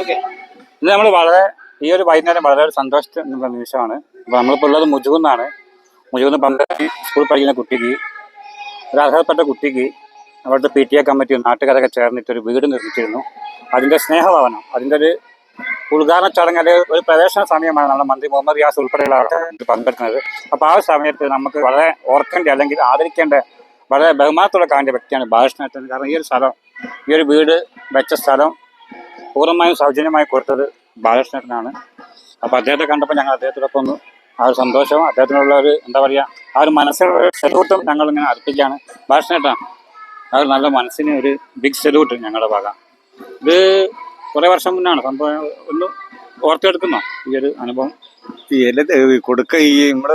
Okay നമ്മൾ വളരെ ഈ ഒരു വൈകുന്നേരം വളരെ ഒരു സന്തോഷത്തിനുള്ള നിമിഷമാണ്. അപ്പോൾ നമ്മളിപ്പോൾ ഉള്ളത് മുജുകുന്നാണ് മുജുകുന്ന് പന്ത്രണ്ട് സ്കൂളിൽ പഠിക്കുന്ന കുട്ടിക്ക് ഒരു അർഹതപ്പെട്ട കുട്ടിക്ക് അവിടുത്തെ പി ടി എ കമ്മിറ്റി നാട്ടുകാരൊക്കെ ചേർന്നിട്ട് ഒരു വീട് നിർമ്മിച്ചിരുന്നു. അതിന്റെ സ്നേഹഭവനം അതിന്റെ ഒരു ഉദ്ഘാടന ചടങ്ങ് അല്ലെങ്കിൽ ഒരു പ്രവേശന സമയമാണ് നമ്മുടെ മന്ത്രി മുഹമ്മദ് റിയാസ് ഉൾപ്പെടെയുള്ള ആൾക്കാർ പങ്കെടുക്കുന്നത്. അപ്പോൾ ആ സമയത്ത് നമുക്ക് വളരെ ഓർക്കേണ്ട അല്ലെങ്കിൽ ആദരിക്കേണ്ട വളരെ ബഹുമാനത്തോടെ കാണേണ്ട വ്യക്തിയാണ് ബാലകൃഷ്ണേട്ടൻ കാരണം ഈ ഒരു സ്ഥലം ഈ ഒരു വീട് വെച്ച സ്ഥലം പൂർണമായും സൗജന്യമായി കൊടുത്തത് ബാലകൃഷ്ണനാണ്. അപ്പോൾ അദ്ദേഹത്തെ കണ്ടപ്പോൾ ഞങ്ങൾ അദ്ദേഹത്തോടൊപ്പം ഒന്ന് ആ ഒരു സന്തോഷവും അദ്ദേഹത്തിനുള്ള ഒരു എന്താ പറയുക ആ ഒരു മനസ്സിലുള്ള ഒരു സെലൂട്ടും ഞങ്ങൾ ഇങ്ങനെ അർപ്പിക്കുകയാണ്. ബാലകൃഷ്ണേട്ടാ ആ ഒരു നല്ല മനസ്സിന് ഒരു ബിഗ് സെലൂട്ട് ഞങ്ങളുടെ ഭാഗം. ഇത് കുറേ വർഷം മുന്നാണ് സംഭവം. ഒന്ന് ഓർത്തെടുക്കുന്നോ ഈ ഒരു അനുഭവം? കൊടുക്ക ഈ നമ്മൾ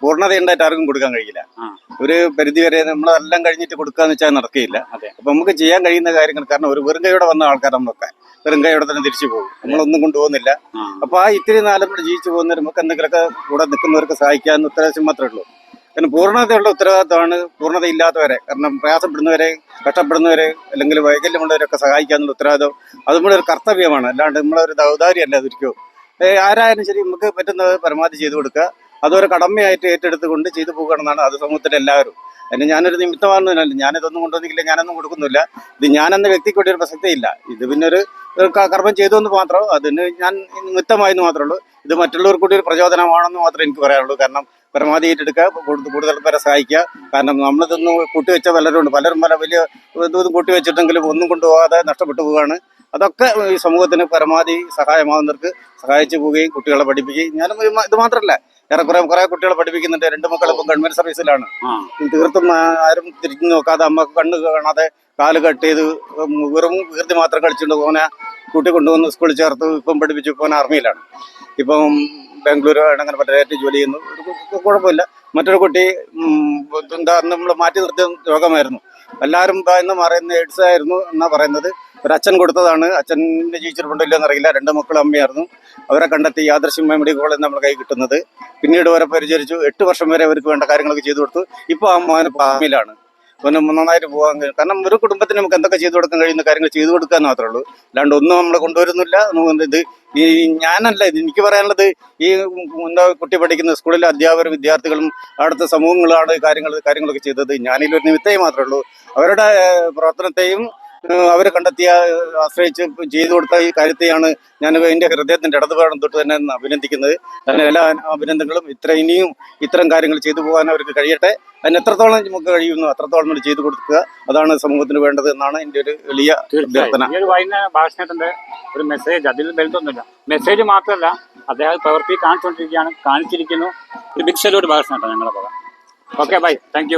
പൂർണത ഉണ്ടായിട്ട് ആർക്കും കൊടുക്കാൻ കഴിയില്ല. ഒരു പരിധി വരെ നമ്മളെല്ലാം കഴിഞ്ഞിട്ട് കൊടുക്കാന്ന് വെച്ചാൽ നടക്കുകയില്ല. അപ്പൊ നമുക്ക് ചെയ്യാൻ കഴിയുന്ന കാര്യങ്ങൾ കാരണം ഒരു വെറും കൈയോടെ വന്ന ആൾക്കാർ നമ്മളൊക്കെ വെറും കൈയോടെ തന്നെ തിരിച്ചു പോകും. നമ്മളൊന്നും കൊണ്ടുപോകുന്നില്ല. അപ്പൊ ആ ഇത്തിരി നാലും കൂടെ ജീവിച്ചു പോകുന്നവർ നമുക്ക് എന്തെങ്കിലുമൊക്കെ കൂടെ നിൽക്കുന്നവർക്ക് സഹായിക്കാൻ ഉത്തരവാദിത്വം മാത്രമേ ഉള്ളൂ. കാരണം പൂർണതയുള്ള ഉത്തരവാദിത്തമാണ് പൂർണത ഇല്ലാത്തവരെ കാരണം പ്രയാസപ്പെടുന്നവരെ കഷ്ടപ്പെടുന്നവരെ അല്ലെങ്കിൽ വൈകല്യമുള്ളവരൊക്കെ സഹായിക്കാന്നുള്ള ഉത്തരവാദിത്വം അത് നമ്മുടെ ഒരു കർത്തവ്യമാണ്. അല്ലാണ്ട് നമ്മളൊരു ദൗതാര്യമല്ല അതൊരിക്കലും. ഏ, ആരായാലും ശരി നമുക്ക് പറ്റുന്നത് പരമാവധി ചെയ്തു കൊടുക്കുക. അതൊരു കടമയായിട്ട് ഏറ്റെടുത്തുകൊണ്ട് ചെയ്തു പോകുകയാണെന്നാണ് അത് സമൂഹത്തിലെ എല്ലാവരും. അതിന് ഞാനൊരു നിമിത്തമാണെന്നില്ല ഞാനിതൊന്നും കൊണ്ടുവന്നില്ല ഞാനൊന്നും കൊടുക്കുന്നില്ല. ഇത് ഞാനെന്ന വ്യക്തിക്ക് വേണ്ടി ഒരു പ്രസക്തിയില്ല. ഇത് പിന്നെ ഒരു കർമ്മം ചെയ്തു എന്ന് മാത്രം അതിന് ഞാൻ നിമിത്തമായെന്ന് മാത്രമേ ഉള്ളൂ. ഇത് മറ്റുള്ളവർക്ക് കൂടി ഒരു പ്രചോദനമാണെന്ന് മാത്രമേ എനിക്ക് പറയാനുള്ളൂ. കാരണം പരമാവധി ഏറ്റെടുക്കുക കൂടുതൽ കൂടുതൽ പേരെ സഹായിക്കുക. കാരണം നമ്മളിതൊന്നും കൂട്ടിവെച്ച പലരും ഉണ്ട് പലരും പല വലിയ ഇതൊന്നും കൂട്ടിവെച്ചിട്ടെങ്കിലും ഒന്നും കൊണ്ടുപോകാതെ നഷ്ടപ്പെട്ടു പോവുകയാണ്. അതൊക്കെ ഈ സമൂഹത്തിന് പരമാവധി സഹായമാവുന്നവർക്ക് സഹായിച്ചു പോവുകയും കുട്ടികളെ പഠിപ്പിക്കുകയും ഞാൻ ഇത് മാത്രമല്ല ഏറെക്കുറെ കുറെ കുട്ടികളെ പഠിപ്പിക്കുന്നുണ്ട്. രണ്ട് മക്കൾ ഇപ്പം ഗവൺമെന്റ് സർവീസിലാണ്. തീർത്തും ആരും തിരിഞ്ഞു നോക്കാതെ അമ്മ കണ്ണ് കാണാതെ കാൽ കട്ട് ചെയ്ത് വെറും വീർത്തി മാത്രം കളിച്ചുകൊണ്ട് പോനെ കൂട്ടി കൊണ്ടുവന്ന് സ്കൂളിൽ ചേർത്ത് ഇപ്പം പഠിപ്പിച്ചു പോകാൻ ആർമിയിലാണ്. ഇപ്പം ബാംഗ്ലൂർ അങ്ങനെ പലരായിട്ട് ജോലി ചെയ്യുന്നു. കുഴപ്പമില്ല. മറ്റൊരു കുട്ടി എന്താ നമ്മൾ മാറ്റി നിർത്തിയ രോഗമായിരുന്നു. എല്ലാവരും എന്ന് പറയുന്ന എയ്ഡ്സ് ആയിരുന്നു എന്നാ പറയുന്നത്. ഒരു അച്ഛൻ കൊടുത്തതാണ്. അച്ഛന്റെ ജീവിച്ചിട്ടുണ്ടല്ലോ എന്നറിയില്ല രണ്ട് മക്കളും അമ്മയായിരുന്നു. അവരെ കണ്ടെത്തി യാദർശ്യം മെഡിക്കൽ കോളേജ് നമ്മൾ കൈ കിട്ടുന്നത്. പിന്നീട് അവരെ പരിചരിച്ചു. എട്ട് വർഷം വരെ അവർക്ക് വേണ്ട കാര്യങ്ങളൊക്കെ ചെയ്തു കൊടുത്തു. ഇപ്പോൾ ആ മോൻ പാമിലാണ് അവന് നന്നായിട്ട് പോകാൻ കഴിയും കാരണം ഒരു കുടുംബത്തിന് നമുക്ക് എന്തൊക്കെ ചെയ്തു കൊടുക്കാൻ കഴിയുന്ന കാര്യങ്ങൾ ചെയ്തു കൊടുക്കാൻ മാത്രമേ ഉള്ളൂ. അല്ലാണ്ട് ഒന്നും നമ്മൾ കൊണ്ടുവരുന്നില്ല. ഇത് ഈ ഞാനല്ല ഇത് എനിക്ക് പറയാനുള്ളത് ഈ എന്താ കുട്ടി പഠിക്കുന്ന സ്കൂളിലെ അധ്യാപകരും വിദ്യാർത്ഥികളും അവിടുത്തെ സമൂഹങ്ങളാണ് കാര്യങ്ങൾ കാര്യങ്ങളൊക്കെ ചെയ്തത്. ഞാനിലൊരു നിമിത്തേ മാത്രമേ ഉള്ളൂ. അവരുടെ പ്രവർത്തനത്തെയും അവർ കണ്ടെത്തിയ ആശ്രയിച്ച് ചെയ്തു കൊടുത്ത ഈ കാര്യത്തെയാണ് ഞാൻ എന്റെ ഹൃദയത്തിന്റെ ഇടതുപാടം തൊട്ട് തന്നെ അഭിനന്ദിക്കുന്നത്. അതിന് എല്ലാ അഭിനന്ദനങ്ങളും ഇത്ര ഇനിയും ഇത്തരം കാര്യങ്ങൾ ചെയ്തു പോകാൻ അവർക്ക് കഴിയട്ടെ. അതിന് എത്രത്തോളം നമുക്ക് കഴിയുന്നു അത്രത്തോളം നമ്മൾ ചെയ്തു കൊടുക്കുക അതാണ് സമൂഹത്തിന് വേണ്ടത് എന്നാണ് എന്റെ ഒരു വലിയ അഭ്യർത്ഥന. ഈ ഒരു മെസ്സേജ് അതിൽ വലുതൊന്നുമില്ല മെസ്സേജ് മാത്രമല്ല അദ്ദേഹം പ്രവൃത്തി കാണിച്ചുകൊണ്ടിരിക്കുകയാണ് കാണിച്ചിരിക്കുന്നു. ഒരു ബിഗ് ഭാഷ ഞങ്ങളെ പറയാം ഓക്കെ ബൈ താങ്ക്